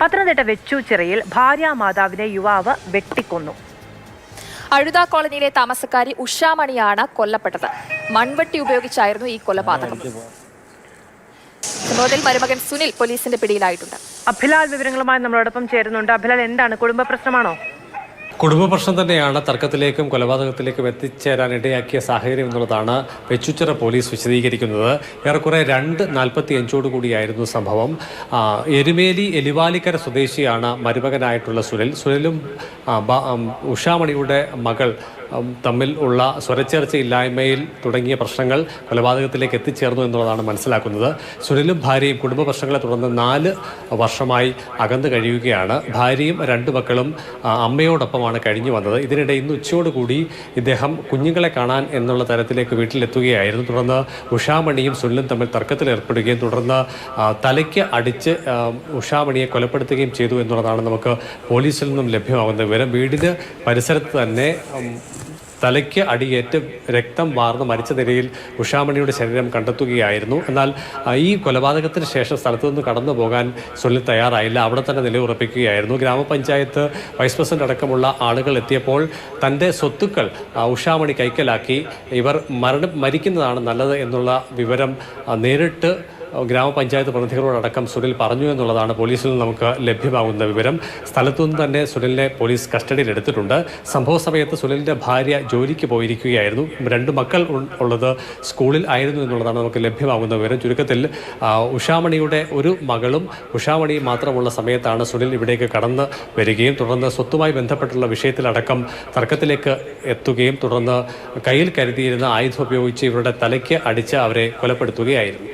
പത്തനംതിട്ട വെച്ചൂച്ചിറയിൽ ഭാര്യാമാതാവിനെ യുവാവ് വെട്ടിക്കൊന്നു. അഴുത കോളനിയിലെ താമസക്കാരി ഉഷാമണിയാണ് കൊല്ലപ്പെട്ടത്. മൺവെട്ടി ഉപയോഗിച്ചായിരുന്നു ഈ കൊലപാതകം. സംഭവത്തിൽ മരുമകൻ സുനിൽ പോലീസിന്റെ പിടിയിലായിട്ടുണ്ട്. അഭിലാൽ വിവരങ്ങളുമായി നമ്മളോടൊപ്പം ചേരുന്നുണ്ട്. അഭിലാൽ എന്താണ് കുടുംബ പ്രശ്നമാണോ? കുടുംബ പ്രശ്നം തന്നെയാണ് തർക്കത്തിലേക്കും കൊലപാതകത്തിലേക്കും എത്തിച്ചേരാൻ ഇടയാക്കിയ സാഹചര്യം എന്നുള്ളതാണ് വെച്ചുച്ചിറ പോലീസ് വിശദീകരിക്കുന്നത്. ഏറെക്കുറെ രണ്ട് നാൽപ്പത്തി അഞ്ചോട് കൂടിയായിരുന്നു സംഭവം. എരുമേലി എലിവാലിക്കര സ്വദേശിയാണ് മരുമകനായിട്ടുള്ള സുനിൽ. സുനിലും ഉഷാമണിയുടെ മകൾ തമ്മിൽ ഉള്ള സ്വരച്ചേർച്ചയില്ലായ്മയിൽ തുടങ്ങിയ പ്രശ്നങ്ങൾ കൊലപാതകത്തിലേക്ക് എത്തിച്ചേർന്നു എന്നുള്ളതാണ് മനസ്സിലാക്കുന്നത്. സുനിലും ഭാര്യയും കുടുംബ പ്രശ്നങ്ങളെ തുടർന്ന് നാല് വർഷമായി അകന്നു കഴിയുകയാണ്. ഭാര്യയും രണ്ടു മക്കളും അമ്മയോടൊപ്പമാണ് കഴിഞ്ഞു വന്നത്. ഇതിനിടെ ഇന്ന് ഉച്ചയോടുകൂടി ഇദ്ദേഹം കുഞ്ഞുങ്ങളെ കാണാൻ എന്നുള്ള തരത്തിലേക്ക് വീട്ടിലെത്തുകയായിരുന്നു. തുടർന്ന് ഉഷാമണിയും സുനിലും തമ്മിൽ തർക്കത്തിലേർപ്പെടുകയും തുടർന്ന് തലയ്ക്ക് അടിച്ച് ഉഷാമണിയെ കൊലപ്പെടുത്തുകയും ചെയ്തു എന്നുള്ളതാണ് നമുക്ക് പോലീസിൽ നിന്നും ലഭ്യമാകുന്ന വിവരം. വീടിന് പരിസരത്ത് തന്നെ തലയ്ക്ക് അടിയേറ്റ് രക്തം വാർന്ന് മരിച്ച നിലയിൽ ഉഷാമണിയുടെ ശരീരം കണ്ടെത്തുകയായിരുന്നു. എന്നാൽ ഈ കൊലപാതകത്തിന് ശേഷം സ്ഥലത്തു നിന്ന് കടന്നു പോകാൻ സുനിൽ തയ്യാറായില്ല. അവിടെ തന്നെ നിലയുറപ്പിക്കുകയായിരുന്നു. ഗ്രാമപഞ്ചായത്ത് വൈസ് പ്രസിഡന്റ് അടക്കമുള്ള ആളുകൾ എത്തിയപ്പോൾ തന്റെ സ്വത്തുക്കൾ ഉഷാമണി കൈക്കലാക്കി. ഇവർ മരണ മരിക്കുന്നതാണ് നല്ലത് എന്നുള്ള വിവരം നേരിട്ട് ഗ്രാമപഞ്ചായത്ത് പ്രതിനിധികളോടക്കം സുനിൽ പറഞ്ഞു എന്നുള്ളതാണ് പോലീസിൽ നിന്ന് നമുക്ക് ലഭ്യമാകുന്ന വിവരം. സ്ഥലത്തുനിന്ന് തന്നെ സുനിലിനെ പോലീസ് കസ്റ്റഡിയിലെടുത്തിട്ടുണ്ട് സംഭവ സമയത്ത് സുനിലിന്റെ ഭാര്യ ജോലിക്ക് പോയിരിക്കുകയായിരുന്നു. രണ്ട് മക്കൾ ഉള്ളത് സ്കൂളിൽ ആയിരുന്നു എന്നുള്ളതാണ് നമുക്ക് ലഭ്യമാകുന്ന വിവരം. ചുരുക്കത്തിൽ ഉഷാമണിയുടെ ഒരു മകളും ഉഷാമണി മാത്രമുള്ള സമയത്താണ് സുനിൽ ഇവിടേക്ക് കടന്ന് വരികയും തുടർന്ന് സ്വത്തുമായി ബന്ധപ്പെട്ടുള്ള വിഷയത്തിലടക്കം തർക്കത്തിലേക്ക് എത്തുകയും തുടർന്ന് കയ്യിൽ കരുതിയിരുന്ന ആയുധം ഉപയോഗിച്ച് ഇവരുടെ തലയ്ക്ക് അടിച്ച് അവരെ കൊലപ്പെടുത്തുകയായിരുന്നു.